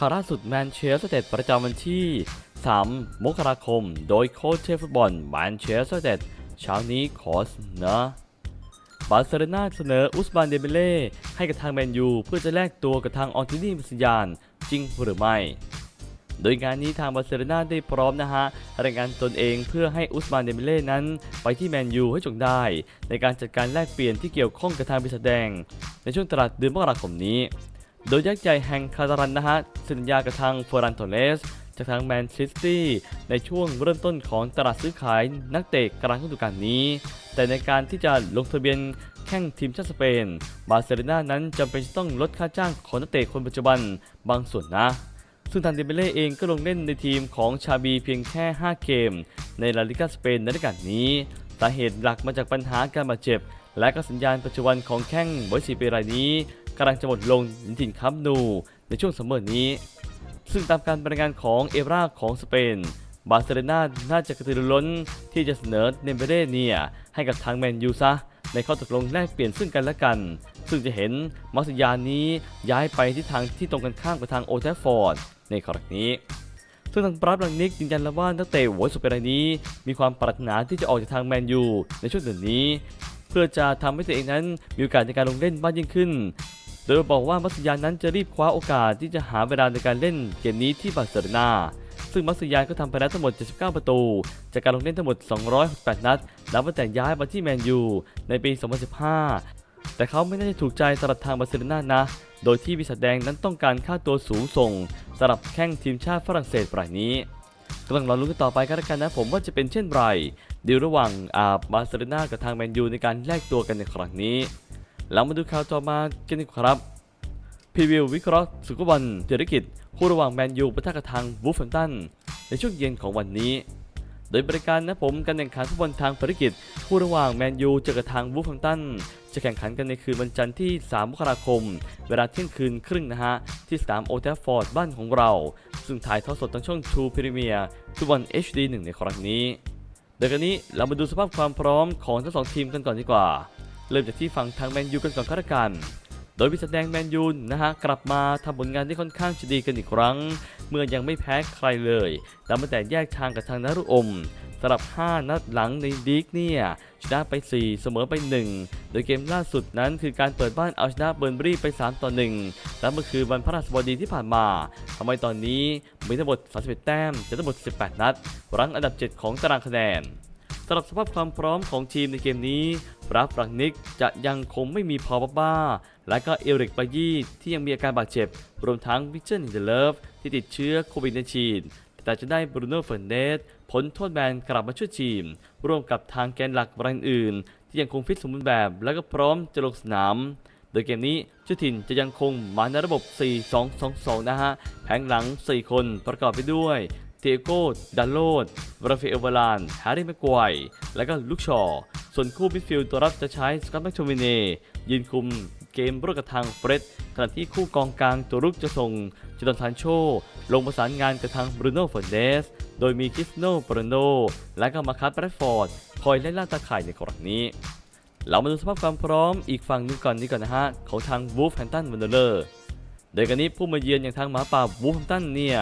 ข่าวล่าสุดแมนเชสเตอร์เต็ดประจำวันที่ 3 มกราคม โดยโค้ชเชฟฟุตบอลแมนเชสเตอร์เต็ดเช้านี้ขอเสนอบาร์เซโลนาเสนออุสบานเดเบเล่ให้กับทางแมนยูเพื่อจะแลกตัวกับทางออนตินีมิสยานจริงหรือไม่ โดยงานนี้ทางบาร์เซโลนาได้พร้อมนะฮะรายงานตนเองเพื่อให้อุสมานเดเบเล่นั้น ไปที่แมนยูให้จงได้ ในการจัดการแลกเปลี่ยนที่เกี่ยวข้องกับทางปีศาจแดง ในช่วงตลาดเดือนมกราคมนี้ โดยยักษ์ใหญ่แห่งคาตาลันนะฮะสัญญากับทางเฟอร์รันโตเลสจากทางแมนเชสเตอร์ในช่วงเริ่มต้นของตลาดซื้อขายนักเตะกลางฤดูกาลนี้ แต่ในการที่จะลงทะเบียนแข่งทีมชาติสเปน บาร์เซโลนานั้นจำเป็นต้องลดค่าจ้างของนักเตะคนปัจจุบันบางส่วนนะ ซึ่งทางเดเบเล่เองก็ลงเล่นในทีมของชาบีเพียงแค่ 5 เกม ในลาลิกาสเปนในฤดูกาลนี้สาเหตุหลักมาจากปัญหาการบาดเจ็บ และก็สัญญาณปัจจุบันของแข้งบอยสีเปรายนี้ กำลังจะหมดลงในถิ่นคัมป์นูในช่วงซัมเมอร์นี้ ซึ่งตามการรายงานของเอราของสเปน บาร์เซโลนาน่าจะกระตือรือร้นที่จะเสนอเนเบเร่เนียให้กับทางแมนยูซะในข้อตกลงแลกเปลี่ยนซึ่งกันและกัน ซึ่งจะเห็นมัสยานนี้ย้ายไปที่ทางที่ตรงกันข้ามกับทางโอเทฟฟอร์ดในครั้งนี้ ซึ่งทางปราบลังนิกยืนยันแล้วว่านักเตะหัวสุดเป็นรายนี้ มีความปรารถนาที่จะออกจากทางแมนยูในช่วงเดือนนี้ เพื่อจะทำให้ตัวเองนั้นมีโอกาสในการลงเล่นมากยิ่งขึ้น โดยบอกว่ามัสยานนั้นจะรีบคว้าโอกาสที่จะหาเวลาในการเล่นเกมนี้ที่บาร์เซโลนาซึ่งมัสยานก็ทำไปแล้วทั้งหมด 79 ประตู จากการลงเล่นทั้งหมด 268 นัดนับตั้งแต่ย้ายมาที่แมนยูในปี 2015 แต่เขาไม่น่าจะถูกใจสำหรับทางบาร์เซโลนานะ โดยที่วิสัดแดงนั้นต้องการค่าตัวสูงส่งสำหรับแข้งทีมชาติฝรั่งเศสรายนี้ก็ต้องรอลุ้นกันต่อไปกันล้วกันนะผมว่าจะเป็นเช่นไรดีลระหว่างอาบาร์เซโลนากับทางแมนยูในการแลกตัวกันในครั้งนี้ แล้วมาดูข่าวต่อมากันดีกว่าครับพรีวิววิเคราะห์สุขบอลเศรษฐกิจคู่ระหว่างแมนยูปะทะกับทางวูฟแฮมป์ตันในช่วงเย็นของวันนี้ โดยบริการนะผมการแข่งขันฟุตบอลทางภารกิจ คู่ระหว่างแมนยูเจอกับทางวูฟแฮมป์ตันจะแข่งขันกันในคืนวันจันทร์ที่ 3 มกราคม เวลาเที่ยงคืนครึ่งนะฮะ ที่สนามโอเทฟฟอร์ดบ้านของเรา ซึ่งถ่ายทอดสดทางช่อง True Premier ฟุตบอล HD 1 ในครั้งนี้โดยกันนี้เรามาดูสภาพความพร้อมของทั้งสองทีมกันก่อนดีกว่า เริ่มจากที่ฝั่งทางแมนยูกันก่อนก็แล้วกันโดยวิสแดงแมนยูนะฮะกลับมาทำผลงานที่ค่อนข้างจะดีกันอีกครั้ง เมื่อยังไม่แพ้ใครเลยแต่มาแต่แยกทางกับทางนารุอมสำหรับ 5 นัดหลังในลีกเนี่ยชนะไป 4 เสมอไป 1 โดยเกมล่าสุดนั้นคือการเปิดบ้านเอาชนะเบิร์นบรีไป 3 ต่อ 1 และเมื่อคืนวันพฤหัสบดีที่ผ่านมาทำให้ตอนนี้มีทั้งหมด31แต้มจากทั้งหมด 18 นัด รั้งอันดับ 7 ของตารางคะแนน สำหรับสภาพความพร้อมของทีมในเกมนี้บราฟรังนิกจะยังคงไม่มีพอบับบ้า และก็เอริกบายี่ที่ยังมีอาการบาดเจ็บ รวมทั้งวิเจอร์นิเดเลฟที่ติดเชื้อโควิด -19 แต่จะได้บรูโน่เฟอร์นเดสพ้นโทษแบนกลับมาช่วยทีม ร่วมกับทางแกนหลักรายอื่น ที่ยังคงฟิตสมบูรณ์แบบ และก็พร้อมจะลงสนาม โดยเกมนี้เจ้าถิ่นจะยังคงมาในระบบ 4-2-2-2 นะฮะ แผงหลัง 4 คนประกอบไปด้วย เทโก้ดันโลดราฟเอลวาลานแฮร์รี่แม็กควและก็ลุกชอว์ส่วนคู่มิดฟิลด์ตัวรับจะใช้สกอตแม็กโทมิเน่ยืนคุมเกมร่วมกับทางเฟรดขณะที่คู่กองกลางตัวรุกจะส่งจดอนทานโช ลงประสานงานกับทางบรูโน่ฟอร์เดส โดยมีคริสโนปรโน่และก็มาคัสแบรดฟอร์ด คอยไล่ล่าตาข่ายในครั้งนี้ เรามาดูสภาพความพร้อมอีกฝั่งหนึงก่อนดีก่อนนะฮะ ของทางวูฟแฮมตันวันเดอร์โดยกันนี้ผู้มาเยือนอย่างทางหมาป่าวูฟแฮมตันเนี่ย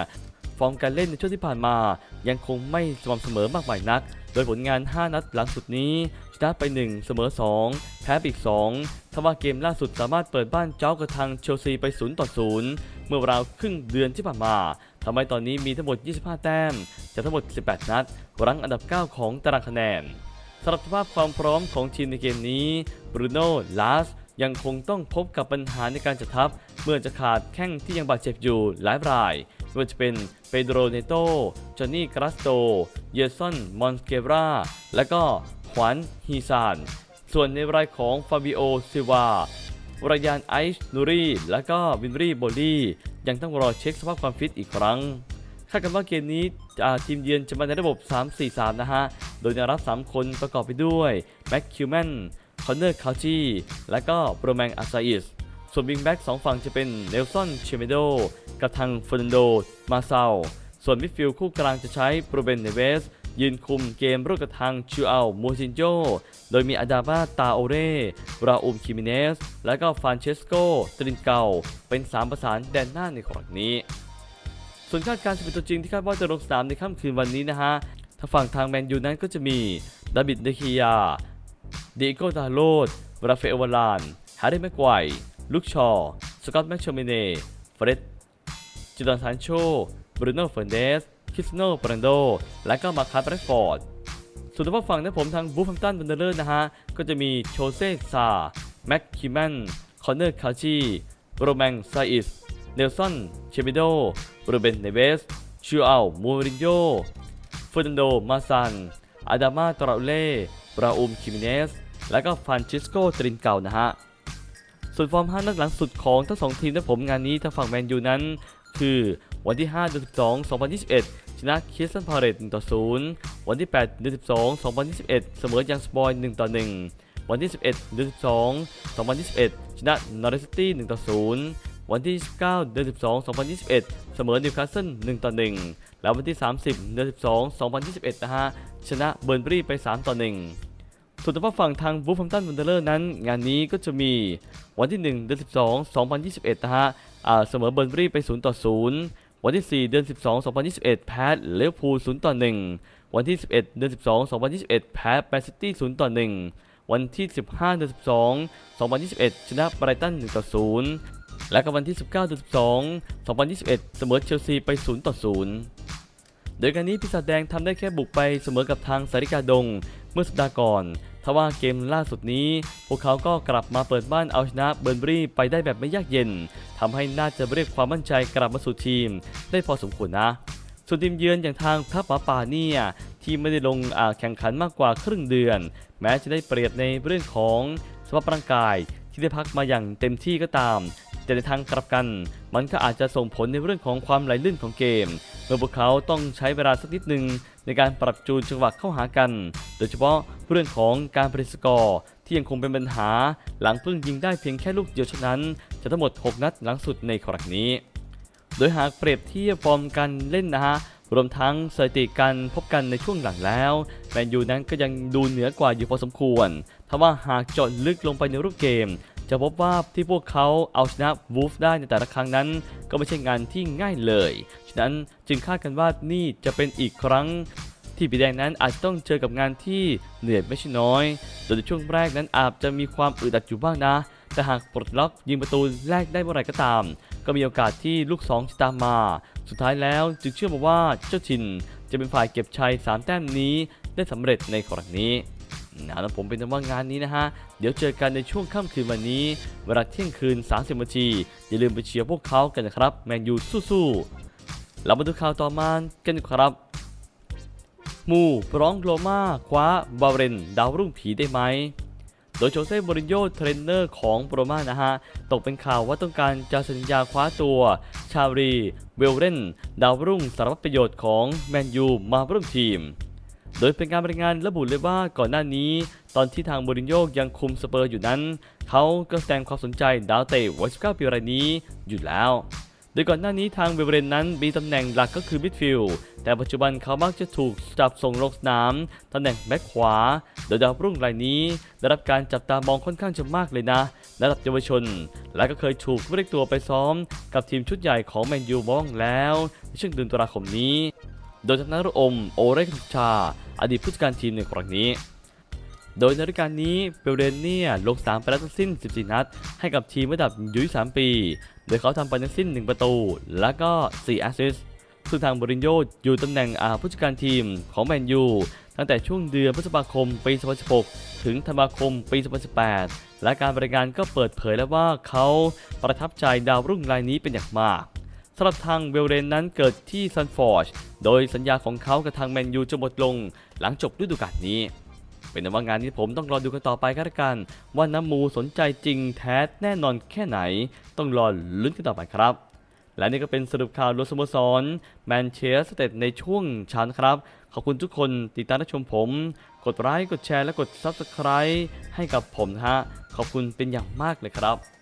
ฟอร์มการเล่นในช่วงที่ผ่านมา ยังคงไม่สม่ำเสมอมากมายนัก โดยผลงาน 5 นัดหลังสุดนี้ชนะไป 1 เสมอ 2 แพ้ไปอีก 2ทว่าเกมล่าสุดสามารถเปิดบ้านเจ้ากระทางเชลซีไป 0 ต่อ 0 เมื่อราวครึ่งเดือนที่ผ่านมาทำให้ตอนนี้มีทั้งหมด 25 แต้มจากทั้งหมด 18 นัด รั้งอันดับ 9 ของตารางคะแนนสำหรับสภาพความพร้อมของทีมในเกมนี้บรูโน่ลาสยังคงต้องพบกับปัญหาในการจัดทัพ เมื่อจะขาดแข้งที่ยังบาดเจ็บอยู่หลายราย ไม่ว่าจะเป็นเปโดรเนโตจอห์นนี่กราสโต เยซอนมอนสเกราและก็ขวัญฮีซาน ส่วนในรายของฟาบิโอซิวาวรยานไอซ์นูรีและก็วินรีโบลี่ยังต้องรอเช็คสภาพความฟิตอีกครั้งคาดกันว่าเกมนี้ทีมเยือนจะมาในระบบ 3-4-3 นะฮะ โดยแนวรับ 3 คนประกอบไปด้วยแม็กคิวแมนคอนเนอร์คาจีและก็โปรแมงอาซาอิส ส่วนวิงแบ็กสองฝั่งจะเป็นเนลสันเชเมโดกับทางเฟรนโด มาเซาส่วนมิดฟิลด์คู่กลางจะใช้โปรเบนเนเวสยืนคุมเกมร่วมกับทางชูอัลโมซินโจ โดยมีอาดาบาตาโอเร่ราอุมคิมิเนส และก็ฟานเชสโก ตรินเกา เป็น 3 ประสานแดนหน้าในครั้งนี้ ส่วนคาดการณ์11ตัวจริงที่คาดว่าจะลงสนามในค่ำคืนวันนี้นะฮะ ทางฝั่งทางแมนยูนั้นก็จะมีดาบิดเดคียาเดโกตาโลดราฟาเอลวารานแฮร์รี่แม็กไกว ลุคชอสกอตต์แม็กชเมเน่เฟร็ดจิดอนซานโชบรูโน่เฟอร์เนสคิสโนปรันโด และก็มาคัสแบรฟอร์ด ส่วนทางฝั่งนะผมทางบูฟแฮมตันวันเดอร์นะฮะ ก็จะมีโชเซ่ซาแม็กคิแมนคอนเนอร์คาชีโรแมงซอิสเนลสันเชมิโดโรเบนเนเวสชูอัลมูรินโญเฟอร์นันโดมาซันอาดามาตราเล่บราอุมคิมิเนสและก็ฟานชิสโกตรินเก่านะฮะ ส่วนฟอร์ม 5 นัดหลังสุดของทั้งสองทีมนะผมงานนี้ทางฝั่งแมนยูนั้น คือวันที่ 5 เดือน 12 2021 ชนะคิสตันพาเรต1ต่อ 0 วันที่ 8 เดือน 12 2021 เสมอยังสปอย1ต่อ 1 วันที่ 11 เดือน 12 2021 ชนะนอริสตี้1ต่อ 0วันที่ 19 เดือน 12 2021 เสมอนิวคาสเซิล1ต่อ 1 แล้ววันที่ 30 เดือน 12 2021 นะฮะ ชนะเบิร์นบรีไป 3 ต่อ 1 ส่วนทางฝั่งทางบูฟแฮมตันวันเดอร์นั้น งานนี้ก็จะมีวันที่ 1 เดือน 12 2021 นะฮะเสมอเบิร์นบรีไป 0 ต่อ 0 วันที่ 4 เดือน 12 2021 แพ้เลเวอร์พูล 0 ต่อ 1 วันที่ 11 เดือน 12 2021 แพ้แมนซิตี้ 0 ต่อ 1 วันที่ 15 เดือน 12 2021 ชนะไบรตัน 1 ต่อ 0 และก็วันที่ 19 เดือน 12 2021 เสมอเชลซีไป 0 ต่อ 0 โดยการนี้ปีศาจแดงทำได้แค่บุกไปเสมอกับทางสาริกาดงเมื่อสัปดาห์ก่อน ทว่าเกมล่าสุดนี้ พวกเขาก็กลับมาเปิดบ้านเอาชนะเบิร์นบรีไปได้แบบไม่ยากเย็นทำให้น่าจะเรียกความมั่นใจกลับมาสู่ทีม ได้พอสมควรนะ ส่วนทีมเยือนอย่างทางทัพหมาป่าเนี่ยที่ไม่ได้ลงแข่งขันมากกว่าครึ่งเดือน แม้จะได้เปรียบในเรื่องของสภาพร่างกายที่ได้พักมาอย่างเต็มที่ก็ตาม แต่ในทางกลับกัน มันก็อาจจะส่งผลในเรื่องของความไหลลื่นของเกม เมื่อพวกเขาต้องใช้เวลาสักนิดหนึ่งในการปรับจูนจังหวะเข้าหากัน โดยเฉพาะเรื่องของการผลิตสกอร์ที่ยังคงเป็นปัญหาหลังเพิ่งยิงได้เพียงแค่ลูกเดียวเท่านั้นจากทั้งหมด 6 นัดหลังสุดในครั้งนี้ โดยหากเปรียบเทียบฟอร์มการเล่นนะฮะรวมทั้งสถิติการพบกันในช่วงหลังแล้วแมนยูนั้นก็ยังดูเหนือกว่าอยู่พอสมควรทว่าหากเจาะลึกลงไปในรูปเกม จะพบว่าที่พวกเขาเอาชนะวูฟได้ในแต่ละครั้งนั้น ก็ไม่ใช่งานที่ง่ายเลย ฉะนั้นจึงคาดกันว่านี่จะเป็นอีกครั้ง ที่ปีแดงนั้นอาจจะต้องเจอกับงานที่เหนื่อยไม่ใช่น้อย โดยในช่วงแรกนั้นอาจจะมีความอึดอัดอยู่บ้างนะ แต่หากปลดล็อกยิงประตูแรกได้เมื่อไรก็ตาม ก็มีโอกาสที่ลูกสองจะตามมา สุดท้ายแล้วจึงเชื่อมาว่าเจ้าถิ่นจะเป็นฝ่ายเก็บชัย3แต้มนี้ได้สำเร็จในครั้งนี้ นะแล้วผมเป็นว่างานนี้นะฮะ เดี๋ยวเจอกันในช่วงค่ำคืนวันนี้ เวลาเที่ยงคืน 30นาทีอย่าลืมไปเชียร์พวกเขากันนะครับ แมนยูสู้ๆเรามาดูข่าวต่อมากันครับ มูพร้องโรมาคว้าบาเรนดาวรุ่งผีได้ไหมโดยโจเซ่บรินโญเทรนเนอร์ของโรมานะฮะ ตกเป็นข่าวว่าต้องการจะสัญญาคว้าตัว ชารีเวลเรนดาวรุ่งสารพัดประโยชน์ของแมนยูมาร่วมทีม โดยเป็นการรายงานระบุเลยว่าก่อนหน้านี้ ตอนที่ทางโบรินโญ่ยังคุมสเปอร์อยู่นั้น เขาก็แสดงความสนใจดาวเตะวัย19ปีรายนี้อยู่แล้ว โดยก่อนหน้านี้ทางเวเบรนนั้นมีตำแหน่งหลักก็คือมิดฟิลด์แต่ปัจจุบันเขามักจะถูกจับส่งลงสนามตำแหน่งแบ็คขวา โดยดาวรุ่งรายนี้ได้รับการจับตามองค่อนข้างจะมากเลยนะระดับเยาวชน และก็เคยถูกเรียกตัวไปซ้อม กับทีมชุดใหญ่ของแมนยูบ้างแล้วในช่วงเดือนตุลาคมนี้ โดยทางนักอมโอเรกชา อดีตผู้จัดการทีมในครั้งนี้ โดยในฤดูกาลนี้เบลเดนเนี่ยลงสนามไปแล้วทั้งสิ้น 14 นัด ให้กับทีมระดับยุ23ปี โดยเขาทำไปทั้งสิ้น 1 ประตู และก็ 4 แอสซิสต์ซึ่งทางบรินโยอยู่ตำแหน่งอาผู้จัดการทีมของแมนยูตั้งแต่ช่วงเดือนพฤษภาคมปี 2016 ถึงธันวาคมปี 2018 และการบริการก็เปิดเผยแล้วว่าเขาประทับใจดาวรุ่งรายนี้เป็นอย่างมาก สำหรับทางเวลเรนนั้นเกิดที่ซันฟอร์ชโดยสัญญาของเขากับทางแมนยูจะหมดลง หลังจบฤดูกาลนี้ เป็นว่างานนี้ผมต้องรอดูกันต่อไปกันละกัน ว่าน้ำมูสนใจจริงแท้แน่นอนแค่ไหน ต้องรอลุ้นกันต่อไปครับ และนี่ก็เป็นสรุปข่าวรวมสโมสรแมนเชสเตอร์ในช่วงเช้านครับ ขอบคุณทุกคนติดตามรับชมผม กดไลค์กดแชร์และกด Subscribe ให้กับผมนะฮะขอบคุณเป็นอย่างมากเลยครับ